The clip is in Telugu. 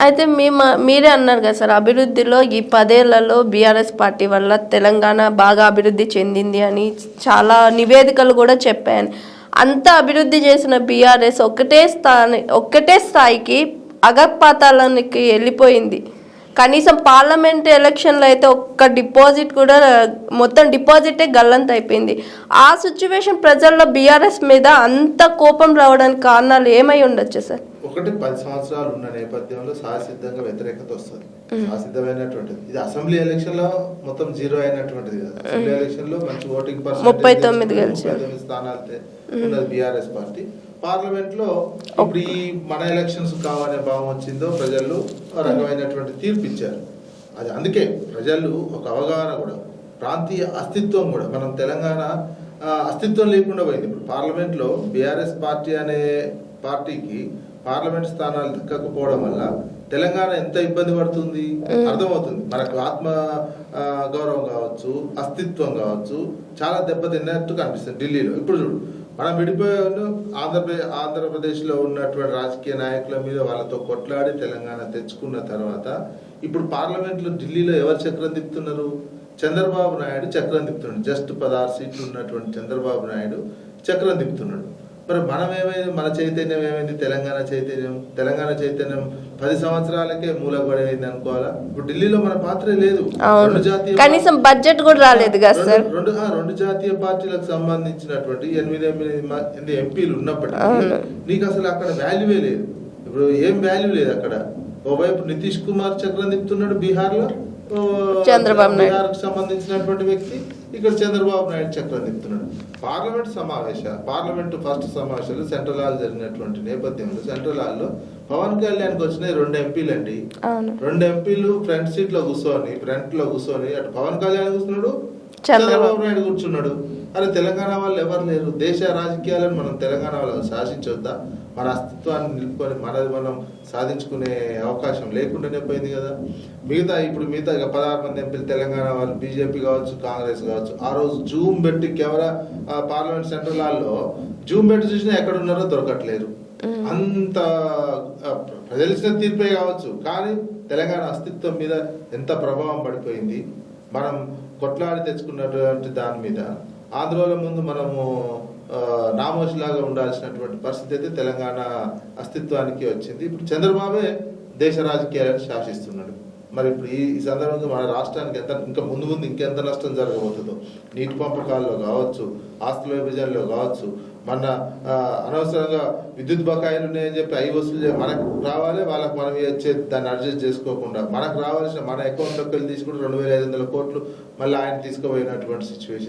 అయితే మీ మా- మీరే అన్నారు కదా సార్ అభివృద్ధిలో ఈ పదేళ్ళలో బీఆర్ఎస్ పార్టీ వల్ల తెలంగాణ బాగా అభివృద్ధి చెందింది అని చాలా నివేదికలు కూడా చెప్పాను. అంత అభివృద్ధి చేసిన బీఆర్ఎస్ ఒకటే స్థాయి ఒక్కటే స్థాయికి అగపాతాలకి వెళ్ళిపోయింది. కనీసం పార్లమెంట్ ఎలక్షన్లో అయితే ఒక్క డిపాజిట్ కూడా మొత్తం డిపాజిటే గల్లంత అయిపోయింది. ఆ సిచ్యువేషన్ ప్రజల్లో బీఆర్ఎస్ మీద అంత కోపం రావడానికి కారణాలు ఏమై ఉండొచ్చు సార్? ఒకటి పది సంవత్సరాలు ఉన్న నేపథ్యంలో సహసిద్ధంగా వ్యతిరేకత వస్తుంది. సహసిద్ధమైనటువంటిది ఇది అసెంబ్లీ ఎలక్షన్లో మొత్తం జీరో అయినటువంటిది కదా. అసెంబ్లీ ఎలక్షన్లో మంచి ఓటింగ్ ముప్పై తొమ్మిది గెలిచారు. ముప్పై తొమ్మిది స్థానాలు ఉన్నది బీఆర్ఎస్ పార్టీ. పార్లమెంట్లో ఇప్పుడు ఈ మన ఎలక్షన్స్ కావనే భావం వచ్చిందో ప్రజలు రకమైనటువంటి తీర్పు ఇచ్చారు అది అందుకే ప్రజలు ఒక అవగాహన కూడా ప్రాంతీయ అస్తిత్వం కూడా మనం తెలంగాణ అస్తిత్వం లేకుండా పోయింది. ఇప్పుడు పార్లమెంట్లో బీఆర్ఎస్ పార్టీ అనే పార్టీకి పార్లమెంట్ స్థానాలు దక్కకపోవడం వల్ల తెలంగాణ ఎంత ఇబ్బంది పడుతుంది? అర్థమవుతుంది. మనకు ఆత్మ గౌరవం కావచ్చు అస్తిత్వం కావచ్చు చాలా దెబ్బతిన్నట్టు కనిపిస్తుంది ఢిల్లీలో. ఇప్పుడు చూడు మనం విడిపోయాను. ఆంధ్రప్రదేశ్ ఆంధ్రప్రదేశ్లో ఉన్నటువంటి రాజకీయ నాయకుల మీద వాళ్ళతో కొట్లాడి తెలంగాణ తెచ్చుకున్న తర్వాత ఇప్పుడు పార్లమెంట్లో ఢిల్లీలో ఎవరు చక్రం తిప్పుతున్నారు? చంద్రబాబు నాయుడు చక్రం తిప్పుతున్నాడు. జస్ట్ పదహారు సీట్లు ఉన్నటువంటి చంద్రబాబు నాయుడు చక్రం తిప్పుతున్నాడు. మరి మనం ఏమైంది మన చైతన్యం ఏమైంది? తెలంగాణ చైతన్యం. తెలంగాణ చైతన్యం పది సంవత్సరాలకే మూలగొడైంది అనుకోవాలా? ఇప్పుడు ఢిల్లీలో మన పాత్ర లేదు. అవును. రెండు జాతీయ కనీసం బడ్జెట్ కూడా రాలేదు కదా సార్. రెండు- రెండు జాతీయ పార్టీలకు సంబంధించినటువంటి ఎనిమిది ఎనిమిది మంది ఎంపీలు ఉన్నప్పటికీ. నీకు అసలు అక్కడ వాల్యూవే లేదు. ఇప్పుడు ఏం వాల్యూ లేదు అక్కడ. ఓవైపు నితీష్ కుమార్ చక్రం తిప్పుతున్నాడు బీహార్లో చంద్రబాబు నాయుడు. బీహార్కు సంబంధించినటువంటి వ్యక్తి. ఇక్కడ చంద్రబాబు నాయుడు చక్రం తిప్పుతున్నాడు. పార్లమెంట్ సమావేశ పార్లమెంట్ ఫస్ట్ సమావేశాలు సెంట్రల్ హాల్ జరిగినటువంటి నేపథ్యంలో సెంట్రల్ హాల్లో పవన్ కళ్యాణ్కి వచ్చినాయి రెండు ఎంపీలు అండి. రెండు ఎంపీలు ఫ్రంట్ సీట్లో కూర్చొని ఫ్రంట్లో కూర్చొని అటు పవన్ కళ్యాణ్ కూర్చున్నాడు చంద్రబాబు. చంద్రబాబు నాయుడు కూర్చున్నాడు. అరే తెలంగాణ వాళ్ళు ఎవరు లేరు? దేశ రాజకీయాలను మనం తెలంగాణ వాళ్ళని శాసించొద్దా? మన అస్తిత్వాన్ని నిలుపుకొని మనది మనం సాధించుకునే అవకాశం లేకుండానే పోయింది కదా. మిగతా ఇప్పుడు మిగతా ఇక పదహారు మంది ఎంపీలు తెలంగాణ వాళ్ళు బీజేపీ కావచ్చు కాంగ్రెస్ కావచ్చు ఆ రోజు జూమ్ పెట్టి కెమెరా పార్లమెంట్ సెంట్రల్ హాల్లో జూమ్ పెట్టి చూసినా ఎక్కడ ఉన్నారో దొరకట్లేరు అంత ఆ, ప్రజలు ఇచ్చిన తీర్పే కావచ్చు కానీ తెలంగాణ అస్తిత్వం మీద ఎంత ప్రభావం పడిపోయింది. మనం కొట్లాడి తెచ్చుకున్నటువంటి దాని మీద ఆంధ్రలో ముందు మనము నామోషిలాగా ఉండాల్సినటువంటి పరిస్థితి అయితే తెలంగాణ అస్తిత్వానికి వచ్చింది. ఇప్పుడు చంద్రబాబే దేశ రాజకీయాలను శాసిస్తున్నాడు. మరి ఇప్పుడు ఈ సందర్భంగా మన రాష్ట్రానికి ఎంత ఇంకా ముందు ముందు ఇంకెంత నష్టం జరగబోతుందో నీటి పంపకాల్లో కావచ్చు ఆస్తుల విభజనలో కావచ్చు మన అనవసరంగా విద్యుత్ బకాయిలు ఉన్నాయని చెప్పి అవి వసూలు మనకు రావాలి వాళ్ళకి మనం ఇచ్చే దాన్ని అడ్జస్ట్ చేసుకోకుండా. మనకు రావాల్సిన మన అకౌంట్లోకి వెళ్ళి తీసుకుంటే రెండు వేల ఐదు వందల కోట్లు మళ్ళీ ఆయన తీసుకుపోయినటువంటి సిచ్యువేషన్.